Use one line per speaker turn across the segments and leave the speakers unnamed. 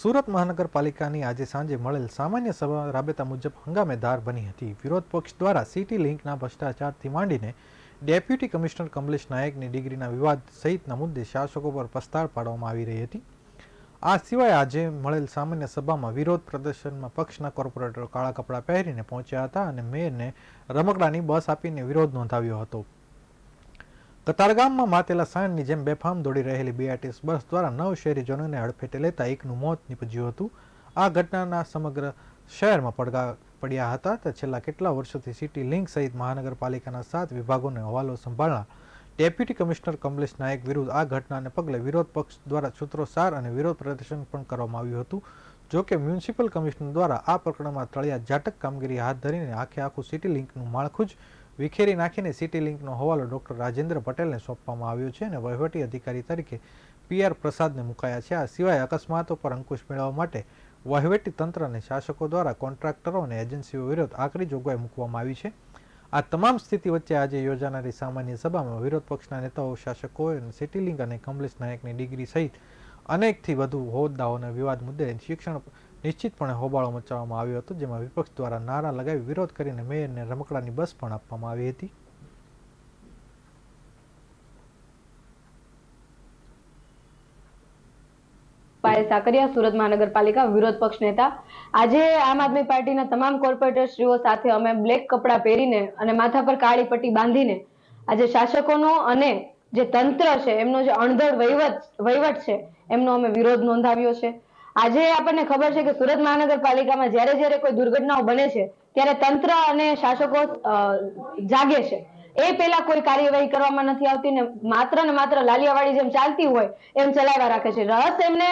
સુરત મહાનગરપાલિકાની આજે સાંજે મળેલ સામાન્ય સભા રાબેતા મુજબ હંગામેદાર બની હતી. વિરોધ પક્ષ દ્વારા સિટી લિંકના ભ્રષ્ટાચારથી માંડીને ડેપ્યુટી કમિશનર કમલેશ નાયકની ડિગ્રીના વિવાદ સહિતના મુદ્દે શાસકો પર પસ્તાળ પાડવામાં આવી રહી હતી. આ સિવાય આજે મળેલ સામાન્ય સભામાં વિરોધ પ્રદર્શનમાં પક્ષના કોર્પોરેટરો કાળા કપડાં પહેરીને પહોંચ્યા હતા અને મેયરને રમકડાની બસ આપીને વિરોધ નોંધાવ્યો હતો. કતારગામમાં માતેલા સાંડની જેમ બેફામ દોડી રહેલી બીઆરટીએસ બસ દ્વારા નવ શહેરીજનોને હડફેટે લેતા એકનું મોત નીપજ્યું હતું. આ ઘટનાના સમગ્ર શહેરમાં પડગા પડ્યા હતા તો છેલ્લા કેટલા વર્ષોથી સિટી લિંક સહિત મહાનગરપાલિકાના સાત વિભાગોને હવાલો સંભાળનાર ડેપ્યુટી કમિશનર કમલેશ નાયક વિરુદ્ધ આ ઘટનાને પગલે વિરોધ પક્ષ દ્વારા સૂત્રોચ્ચાર અને વિરોધ પ્રદર્શન પણ કરવામાં આવ્યું હતું. જો કે મ્યુનિસિપલ કમિશનર દ્વારા આ પ્રકરણમાં તળિયા ઝાટક કામગીરી હાથ ધરીને આખે આખું સિટી લિંકનું માળખું જ વિખેરી નાખીને સિટી લિંકનો હવાલો ડોક્ટર રાજેન્દ્ર પટેલને સોંપવામાં આવ્યો છે અને વહીવટી અધિકારી તરીકે પીઆર પ્રસાદને મુકાયા છે. આ સિવાય અકસ્માતો પર અંકુશ મેળવવા માટે વહીવટી તંત્ર અને શાસકો દ્વારા કોન્ટ્રાક્ટરો અને એજન્સીઓ વિરુદ્ધ આકરી જોગવાઈ મૂકવામાં આવી છે. આ તમામ સ્થિતિ વચ્ચે આજે યોજાનારી સામાન્ય સભામાં વિરોધ પક્ષના નેતાઓ શાસકો સિટી લિંક અને કમલેશ નાયકની ડિગ્રી સહિત અનેકથી વધુ હોદ્દાઓના વિવાદ મુદ્દે શિક્ષણ નિશ્ચિતપણે હોબાળો મચાવવામાં આવ્યો હતો, જેમાં વિપક્ષ દ્વારા નારા લગાવી વિરોધ કરીને મેયરને રમકડાની બસ પણ આપવામાં આવી હતી.
પાયલ સાકરિયા, સુરત મહાનગરપાલિકા, વિરોધ પક્ષ નેતા. આજે આમ આદમી પાર્ટીના તમામ કોર્પોરેટરશ્રીઓ સાથે અમે બ્લેક કપડાં પહેરીને અને માથા પર કાળી પટ્ટી બાંધીને આજે શાસકોનો અને જે તંત્ર છે, એમનો જે અણધડ વહીવટ વહીવટ છે, એમનો અમે વિરોધ નોંધાવ્યો છે. આજે આપણને ખબર છે કે સુરત મહાનગરપાલિકામાં જ્યારે જ્યારે કોઈ દુર્ઘટનાઓ બને છે, ત્યારે તંત્ર અને શાસકો જાગે છે. એ પેલા કોઈ કાર્યવાહી કરવામાં નથી આવતી ને માત્ર ને માત્ર લાલિયાવાડી જેમ ચાલતી હોય, એમ ચલાવ્યા રાખે છે. રસ એમને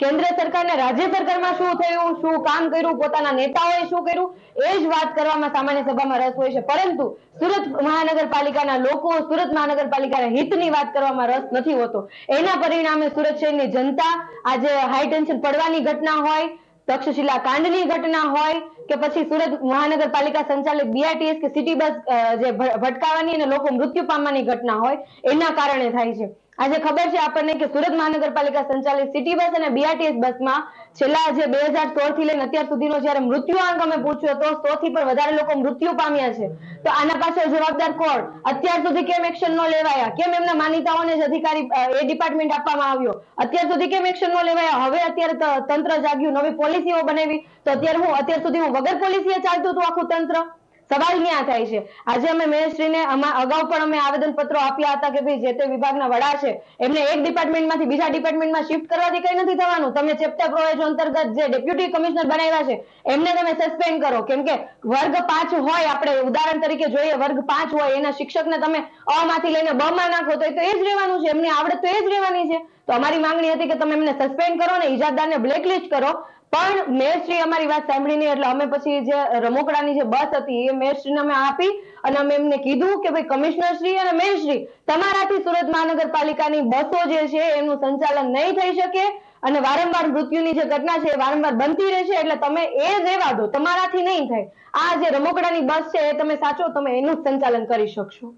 કેન્દ્ર સરકાર ને રાજ્ય સરકારમાં શું થયું, શું કામ કર્યું, પોતાના નેતાઓએ શું કર્યું, એ જ વાત કરવામાં સામાન્ય સભામાં રસ હોય છે. પરંતુ સુરત મહાનગરપાલિકાના લોકો સુરત મહાનગરપાલિકાના હિતની વાત કરવામાં રસ નથી હોતો. એના પરિણામે સુરત શહેરની જનતા આજે હાઈ ટેન્શન પડવાની ઘટના હોય, તક્ષશિલા કાંડની ઘટના હોય, કે પછી સુરત મહાનગરપાલિકા સંચાલિત બીઆરટીએસ કે સિટી બસ જે ભટકાવાની અને લોકો મૃત્યુ પામવાની ઘટના હોય, એના કારણે થાય છે. આજે ખબર છે આપણને કે સુરત મહાનગરપાલિકા સંચાલિત સિટી બસ અને બીઆરટીએસ બસમાં છેલ્લા જે બે હજાર સોળથી લઈને અત્યાર સુધીનો જયારે મૃત્યુ આંક અમે પૂછ્યો તો સો થી પણ વધારે લોકો મૃત્યુ પામ્યા છે. તો આના પાછળ જવાબદાર કોણ? અત્યાર સુધી કેમ એક્શન ન લેવાયા? કેમ એમના માનીતાઓને જ અધિકારી એ ડિપાર્ટમેન્ટ આપવામાં આવ્યો? અત્યાર સુધી કેમ એક્શન ન લેવાયા? હવે અત્યારે તંત્ર જાગ્યું. નવી પોલિસીઓ બનાવી. તો અત્યારે હું, અત્યાર સુધી હું વગર પોલિસીએ ચાલતું હતું આખું તંત્ર? સવાલ ક્યાં થાય છે? આજે અમે મેયરશ્રીને આમાં અગાઉ પણ અમે આવેદન પત્રો આપ્યા હતા કે ભાઈ જે તે વિભાગના વડા છે, એમને એક ડિપાર્ટમેન્ટમાંથી બીજા ડિપાર્ટમેન્ટમાં શિફ્ટ કરવાથી કઈ નથી થવાનું. તમે ચેપ્ટર પ્રોવેજ અંતર્ગત જે ડેપ્યુટી કમિશનર બનાવ્યા છે, એમને તમે સસ્પેન્ડ કરો. કેમ કે વર્ગ પાંચ હોય, આપણે ઉદાહરણ તરીકે જોઈએ, વર્ગ પાંચ હોય, એના શિક્ષકને તમે અ માંથી લઈને બ માં નાખો, તો એ તો એ જ રહેવાનું છે. એમની આવડત તો એ જ રહેવાની છે. તો અમારી માંગણી હતી કે તમે એમને સસ્પેન્ડ કરો ને ઇજાદારને બ્લેકલિસ્ટ કરો. પણ મેયરશ્રી અમારી વાત સાંભળીને, એટલે અમે પછી જે રમકડાની જે બસ હતી, એ મેયરશ્રીને અમે આપી અને અમે એમને કીધું કે ભાઈ કમિશનરશ્રી અને મેયરશ્રી તમારાથી સુરત મહાનગરપાલિકાની બસો જે છે, એનું સંચાલન નહીં થઈ શકે અને વારંવાર મૃત્યુની જે ઘટના છે, એ વારંવાર બનતી રહેશે, એટલે તમે એ રહેવા દો, તમારાથી નહીં થાય. આ જે રમકડાની બસ છે, એ તમે સાચો, તમે એનું જ સંચાલન કરી શકશો.